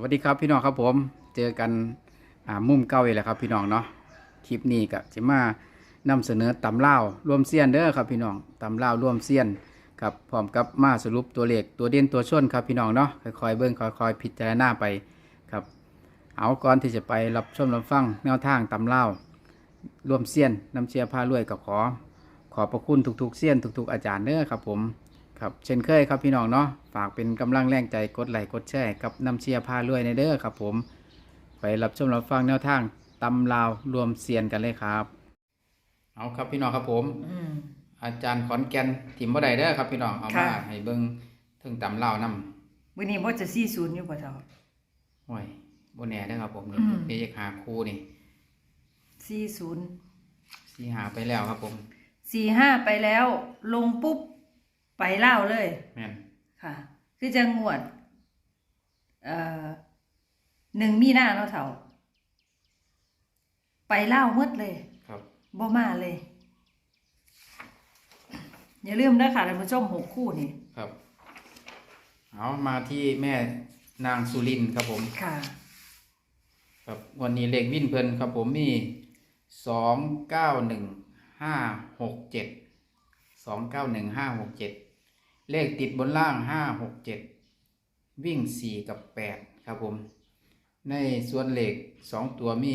สวัสดีครับพี่น้องครับผมเจอกันมุมเก่าอีกแล้วครับพี่น้องเนาะคลิปนี้ก็จะมานำเสนอตำเล่าร่วมเซียนเด้อครับพี่น้องตำเล่าร่วมเซียนครับพร้อมกับมาสรุปตัวเลขตัวเด่นตัวชนครับพี่น้องเนาะค่อยๆเบิ่งค่อยๆพิจารณาไปครับเอาก่อนที่จะไปรับชมรับฟังแนวทางตำเล่าร่วมเซียนน้ำเชียร์พารวยกับขอ ขอบพระคุณทุกๆเซียนทุก ๆ อาจารย์เด้อครับผม ครับเช่นเคยครับพี่น้องเนาะฝากเป็นกำลังแรงใจกดไลค์กดแชร์กับน้ำเชียร์พาลุยในเด้อครับ ผม ไปรับชมรับฟังแนวทางตำลาวรวมเซียนกันเลยครับ เอาครับพี่น้องครับผมอืมอาจารย์ขอนแก่นถิ่มบ่ได้เด้อครับพี่น้องเอามาค่ะให้เบิ่งถึงตำลาวนำวันนี้บ่จะซี่ศูนย์อยู่บ่เท่าโอ้ยบ่แน่เด้อครับผมนี่อืมเดี๋ยวจะหาครูนี่ซี่ศูนย์สิหาไปแล้วครับผมสี่ห้าไปแล้ว ลงปุ๊บ ไปเล่าวเลย แม่นค่ะ คือจะงวด เอ่อหนึ่งมีหน้าเนาะเท่า ไปเล่าวหมดเลยครับบ่มาเลย อย่าลืมนะค่ะท่านผู้ชมหกคู่นี่ ครับเอามาที่แม่นางสุรินทร์ครับผม ค่ะ ครับวันนี้เลขวิ่นเพิ่นครับผมมีสองเก้าหนึ่งห้าหกเจ็ดสองเก้าหนึ่งห้าหกเจ็ด เลขติดบนล่างห้าหกเจ็ดวิ่งสี่กับแปดครับผม ในส่วนเลขสองตัวมี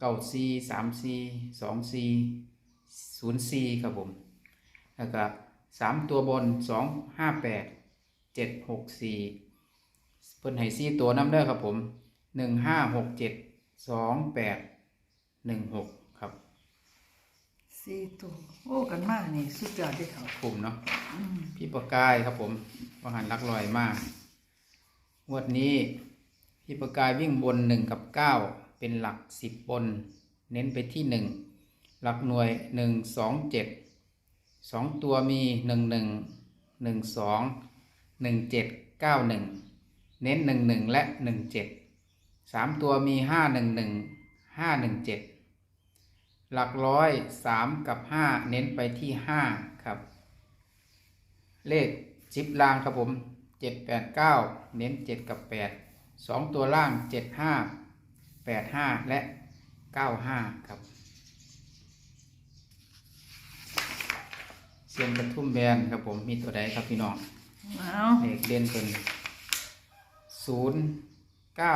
เก้าสี่สามสี่สองสี่ศูนย์สี่ครับผม แล้วก็สามตัวบนสองห้าแปดเจ็ดหกสี่เพิ่นให้สี่ตัวน้ำเด้อครับผมหนึ่งห้าหกเจ็ดสองแปดหนึ่งหก สี่ตัวโอ้กันมากนี่ สุดยอดเลยเขากลุ่มเนาะอืมพี่ประกายครับผมวางหันลักลอยมากงวดนี้พี่ประกายวิ่งบนหนึ่งกับเก้าเป็นหลักสิบบน เน้นไปที่หนึ่งหลักหน่วยหนึ่งสองเจ็ดสองตัวมีหนึ่งหนึ่งหนึ่งสองหนึ่งเจ็ดเก้าหนึ่งเน้นหนึ่งหนึ่งและหนึ่งเจ็ดสามตัวมีห้าหนึ่งหนึ่งห้าหนึ่งเจ็ด หลักร้อยสามกับห้าเน้นไปที่ห้าครับ เลขจิบล่างครับผมเจ็ดแปดเก้าเน้นเจ็ดกับแปดสองตัวล่างเจ็ดห้าแปดห้าและเก้าห้าครับเสียงกระทุ่มแบนครับผมมีตัวใดครับพี่น้องเอาเลขเด่นเป็นศูนย์เก้า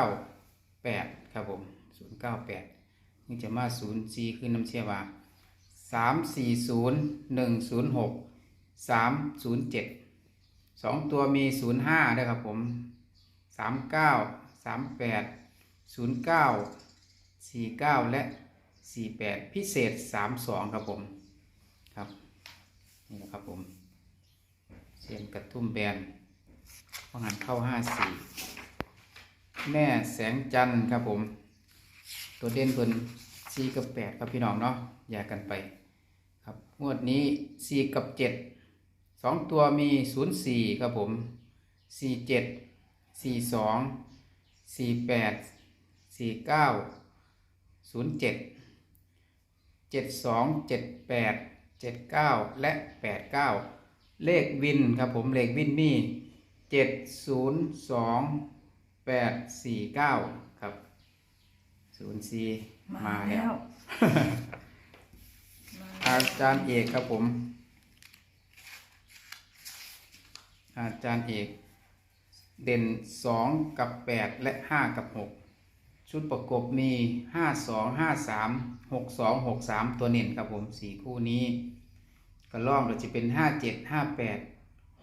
แปดครับผมศูนย์เก้าแปด นี่จะมาศูนย์สี่คือน้ำเชื่อว่าสามสี่ศูนย์หนึ่งศูนย์หกสามศูนย์เจ็ดสองตัวมีศูนย์ห้าด้วยครับผมสามเก้าสามแปดศูนย์เก้าสี่เก้าและสี่แปดพิเศษสามสองครับผมครับนี่นะครับผมเสียงกระทุ่มแบนพอหันเข้าห้าสี่แม่แสงจันทร์ครับผม ตัวเด่นเพิ่นสี่กับแปดครับพี่น้องเนาะแยกกันไปครับงวดนี้สี่กับเจ็ดสองตัวมีศูนย์สี่ครับผมสี่เจ็ดสี่สองสี่แปดสี่เก้าศูนย์เจ็ดเจ็ดสองเจ็ดแปดเจ็ดเก้าและแปดเก้าเลขวินครับผมเลขวินมีเจ็ดศูนย์สองแปดสี่เก้า ศูนย์สี่มาแล้ว อาจารย์เอกครับผม อาจารย์เอก เด่นสองกับแปดและห้ากับหกชุดประกบมีห้าสองห้าสามหกสองหกสามตัวเน่นครับผมสี่คู่นี้ ก็ล่องเราจะเป็นห้าเจ็ดห้าแปด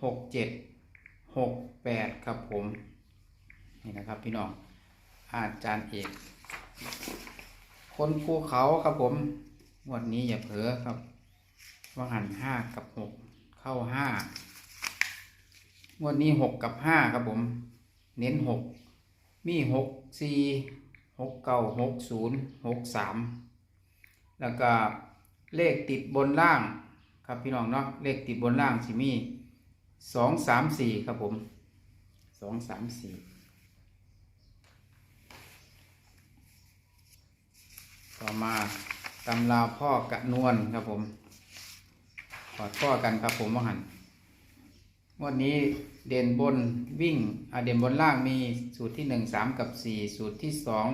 หกเจ็ดหกแปดครับผม นี่นะครับพี่น้องอาจารย์เอก คนภูเขาครับผมงวดนี้อย่าเผลอครับว่าหันห้ากับหกเข้าห้างวดนี้หกกับห้าครับผม เน้นหกมีหกสี่หกเก้าหกศูนย์หกสามแล้วก็เลขติดบนล่างครับพี่น้องเนาะเลขติดบนล่างสิมีสองสามสี่ครับผมสองสามสี่ ต่อมาตำราวพ่อกระนวลครับผมขอดพ่อกันครับผมว่าหันวันนี้เด่นบนวิ่งอเด่นบนล่างมีสูตรที่หนึ่งสามกับสี่สูตรที่สอง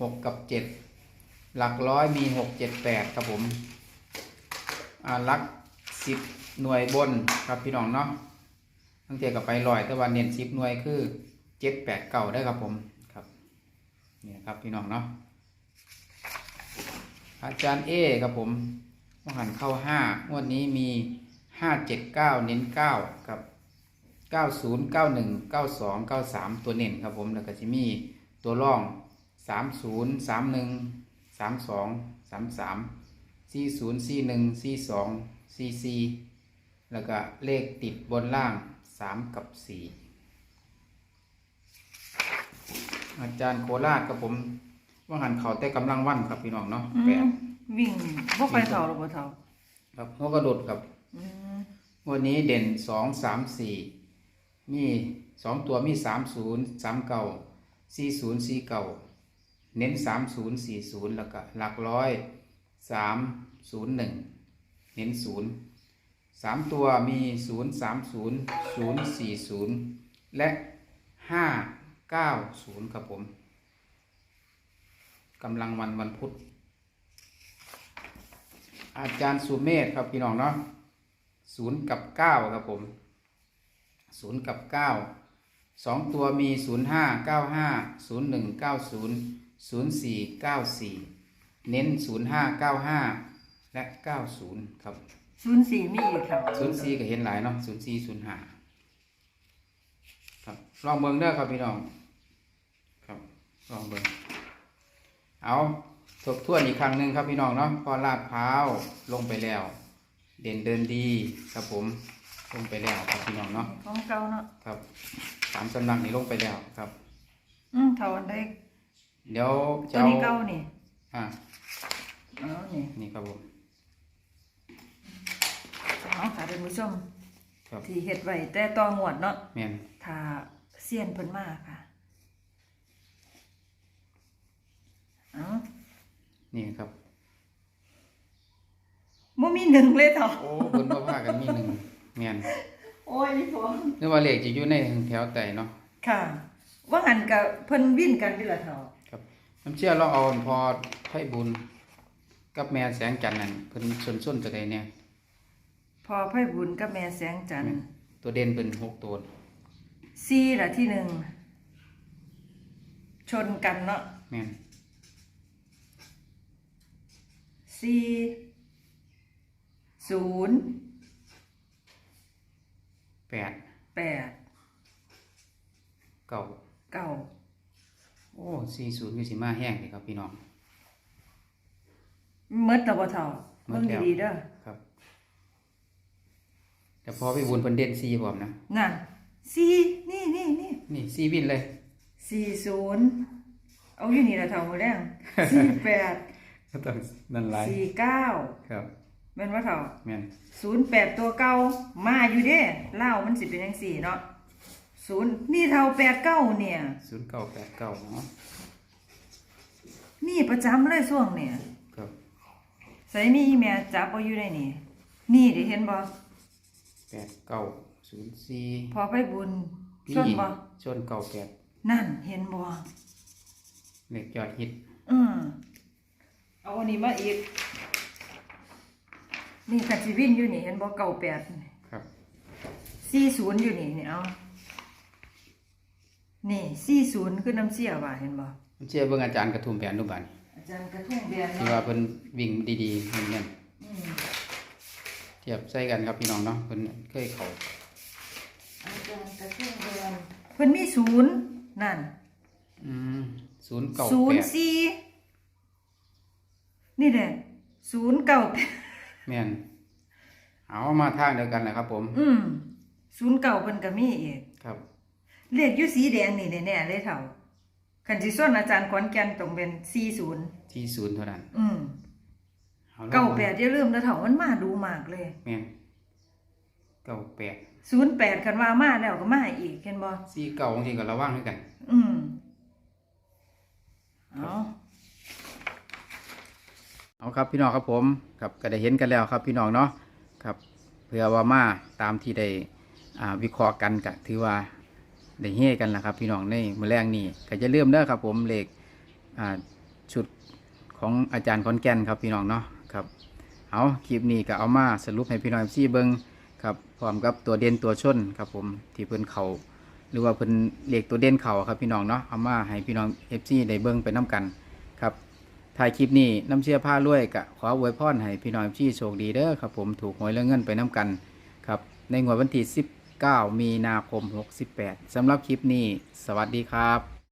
หกกับเจ็ดหลักร้อยมีหกเจ็ดแปดครับผมอาลักสิบหน่วยบนครับพี่น้องเนาะตั้งแต่กับไปลอยแต่วันเน้นสิบหน่วยคือเจ็ดแปดเก่าได้ครับผมครับนี่ครับพี่น้องเนาะ อาจารย์เอครับผมมหันเข้าห้างวดนี้มีห้าเจ็ดเก้าเน้นเก้ากับเก้าศูนย์เก้าหนึ่งเก้าสองเก้าสามตัวเน้นครับผมแล้วก็จะมีตัวร่องสามศูนย์สามหนึ่งสามสองสามสามสี่ศูนย์สี่หนึ่งสี่สองสี่สี่แล้วก็เลขติดบนล่างสามกับสี่อาจารย์โคราชรับผม ว่าหันเขาแต่กำลังวันครับพี่น้องเนาะอืแปมดวิ่งบ่ไปเท่าหรือบ่เท่าครับหัวกระโดดครับ อืมวันนี้เด่นสองสามสี่มีสองตัวมีสามศูนย์สามเก่าสี่ศูนย์สี่เก่าเน้นสามศูนย์สี่ศูนย์แล้วก็หลักร้อยสามศูนย์หนึ่งเน้นศูนย์สามตัวมีศูนย์สามศูนย์ศูนย์สี่ศูนย์และห้าเก้าศูนย์ครับผม กำลังวันวันพุธ อาจารย์สุเมธครับพี่น้องเนาะศูนย์กับเก้าครับผมศูนย์กับเก้าสองตัวมีศูนย์ห้าเก้าห้าศูนย์หนึ่งเก้าศูนย์ศูนย์สี่เก้าสี่เน้นศูนย์ห้าเก้าห้าและเก้าศูนย์ครับ04มีอีกครับศูนย์สี่ก็เห็นหลายเนาะศูนย์สี่ศูนย์ห้าครับลองเบิ่งเด้อครับพี่น้อง ครับลองเบิ่ง เอาทบทวนอีกครั้งหนึ่งครับพี่น้องเนาะพอลาดพร้าวลงไปแล้ว เด่นเดินดีครับผมลงไปแล้วครับพี่น้องเนาะของเก่าเนาะครับสามสำนักนี้ลงไปแล้วครับ อืมเท่าอันใดเดี๋ยวตัจะวเอานี้เก่านี่อ่าเอานี่นี่ครับผม เอาค่ะท่านผู้ชมครับ ที่เฮ็ดไว้แต่ต่องวดเนาะแม่นถ้าเซียนเพิ่นมาค่ะเอา นี่ครับบ่มีหนึ่งเลยเถอะโอ้เพิ่นบ่ว่ากันมีหนึ่งแม่นโอ้ยพี่ผมนึกว่าเลขจะอยู่ในแถวใต้เนาะค่ะ ว่าหันกับเพิ่นวิ่นกันนี่ล่ะเถอะครับน้ำเชื่อเราเอาพอไทบุญกับแม่แสงจันทร์นั่นเพิ่นส้นๆตัวใดเนี่ยพอไผบุญกับแม่แสงจันทร์ตัวเด่นเป็นหกตัวซีละที่หนึ่งชนกันเนาะแม่น ซีศูนย์แปดแปดเก้าเก้าโอ้สี่ศูนย์คือสิมาแห้งเลยครับพี่น้อง เมดตะบ่เท่าหมเบิ่ดงแล้ว ดีๆเด้อครับแต่พอไปบุญเพิ่นเด่นสี่พร้อมนะนั่นซีนี่นี่นี่นี่สี่วินเลย สี่ศูนย์เอาอยู่นี่ละเท่าหมดแล้วสี่แปด ก็ต้องนั่นหลายสี่เก้าครับแม่นว่าเท่าแม่นศูนย์แปดตัวเก่ามาอยู่เด้เล่าวมันสิเป็นจังสี่เนาะศูนย์นี่เท่าแปดเก้าเนี่ยศูนย์เก้าแปดเก้าเนาะนี่ประจำเลยช่วงเนี่ยครับใส่มีอีแม่จับเอาอยู่ได้นี่ นี่ได้เห็นบ่แปดเก้าศูนย์สี่พอไปบุญชนบ่ชนเก้าแปดนั่นเห็นบ่เล็กยอดฮิตอืม เอาอันนี้มาอีก นี่คันสิวินอยู่นี่เห็นบ่เก่าแปดครับสี่ศูนย์อยู่นี่นี่เอานี่สี่ศูนย์คือน้ำเสียว่าเห็นบ่ผมเชื่อเบิ่งอาจารย์กระทุ่มแผนรูปบันอาจารย์กระทุ่งเบียนที่เนาะว่าเพิ่นวิ่งดีๆเงี้ยอืมเทียบใส่กันครับพี่น้องเนาะเพิ่นเคยเขาอาจารย์กระทุ่งเบียนเพิ่นมีศูนย์นั่นอืมศูนย์เก้าศูนแปย์ดสี่ นี่แหละศูนย์เก้าแปดแม่นเอามาทางเดียวกันแหละครับ ผม อืมศูนย์เก่าเพิ่นก็มีอีกครับเลขอยู่สีแดงนี่แน่ๆเลยเท่าคันสิส่วนอาจารย์ขอนแก่นต้องเป็น40ที่ศูนย์เท่านั้นอืมอลองเก้าแปดอย่าลืมนะเท่ามันมาดูมากเลยแม่นเก้าแปด08คันว่ามาแล้วก็มาอีกเห็นบ่สี่เก้าบางทีก็ระวังด้วยกัน อืมเอา เอาครับพี่น้องครับผมครับก็ได้เห็นกันแล้วครับพี่น้องเนาะครับเพื่อว่ามาตามที่ได้วิเคราะห์กันก็ถือว่าได้เฮกันละครับ พี่น้องในมื้อแรงนี้ก็จะเริ่มเด้อครับ ผมเลขชุดของอาจารย์ขอนแก่นครับพี่น้องเนาะครับเอาคลิปนี้ก็เอามาสรุปให้พี่น้องซี่เบิงครับพร้อมกับตัวเด่นตัวชนครับผมที่เพิ่นเขาหรือว่าเพิ่นเลขตัวเด่นเขาครับพี่น้องเนาะเอามาให้พี่น้องเอฟซีได้เบิงไปน้กันครับ ถ่ายคลิปนี้น้ำเชื่อผ้ารวยกะขออวยพรให้พี่น้องเอฟซีโชคดีเด้อครับผมถูกหวยเรื่องเงินไปน้ำกันครับในงวดวันที่19 มีนาคม 68สำหรับคลิปนี้ สวัสดีครับ